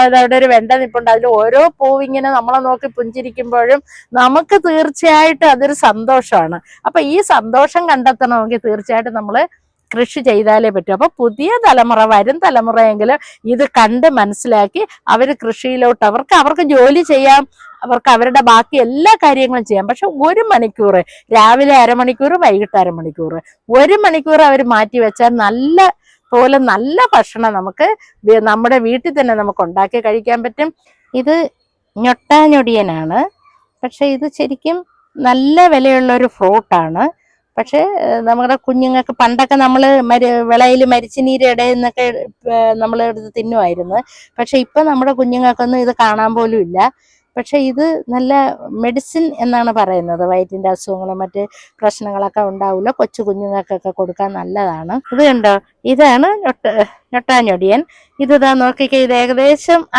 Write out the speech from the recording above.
അതായത് അവിടെ ഒരു വെണ്ട നിപ്പുണ്ട്. അതിൽ ഓരോ പൂവിങ്ങനെ നമ്മളെ നോക്കി പുഞ്ചിരിക്കുമ്പോഴും നമുക്ക് തീർച്ചയായിട്ടും അതൊരു സന്തോഷമാണ്. അപ്പൊ ഈ സന്തോഷം കണ്ടെത്തണമെങ്കിൽ തീർച്ചയായിട്ടും നമ്മൾ കൃഷി ചെയ്താലേ പറ്റൂ. അപ്പൊ പുതിയ തലമുറ വരും തലമുറയെങ്കിലും ഇത് കണ്ട് മനസ്സിലാക്കി അവർ കൃഷിയിലോട്ട് അവർക്ക് അവർക്ക് ജോലി ചെയ്യാം. അവർക്ക് അവരുടെ ബാക്കി എല്ലാ കാര്യങ്ങളും ചെയ്യാം. പക്ഷെ ഒരു മണിക്കൂർ രാവിലെ അരമണിക്കൂർ വൈകിട്ട് അരമണിക്കൂർ ഒരു മണിക്കൂർ അവർ മാറ്റി വെച്ചാൽ നല്ല പോലെ നല്ല ഭക്ഷണം നമുക്ക് നമ്മുടെ വീട്ടിൽ തന്നെ നമുക്ക് ഉണ്ടാക്കി കഴിക്കാൻ പറ്റും. ഇത് ഞൊട്ടാഞ്ഞൊടിയനാണ് പക്ഷെ ഇത് ശരിക്കും നല്ല വിലയുള്ള ഒരു ഫ്രൂട്ടാണ് പക്ഷേ നമ്മുടെ കുഞ്ഞുങ്ങൾക്ക് പണ്ടൊക്കെ നമ്മൾ മരി വിളയിൽ മരിച്ചിനീര് ഇടയെന്നൊക്കെ നമ്മൾ എടുത്ത് തിന്നുമായിരുന്നു. പക്ഷെ ഇപ്പം നമ്മുടെ കുഞ്ഞുങ്ങൾക്കൊന്നും ഇത് കാണാൻ പോലും ഇല്ല. പക്ഷെ ഇത് നല്ല മെഡിസിൻ എന്നാണ് പറയുന്നത്. വയറ്റിന്റെ അസുഖങ്ങളും മറ്റ് പ്രശ്നങ്ങളൊക്കെ ഉണ്ടാവില്ല. കൊച്ചു കുഞ്ഞുങ്ങൾക്കൊക്കെ കൊടുക്കാൻ നല്ലതാണ്. ഇത് കണ്ടോ? ഇതാണ് ഞൊട്ട ഞൊട്ടാഞ്ഞൊടിയൻ ഇത് ഇതാ നോക്കിക്കേ ഇത് ഏകദേശം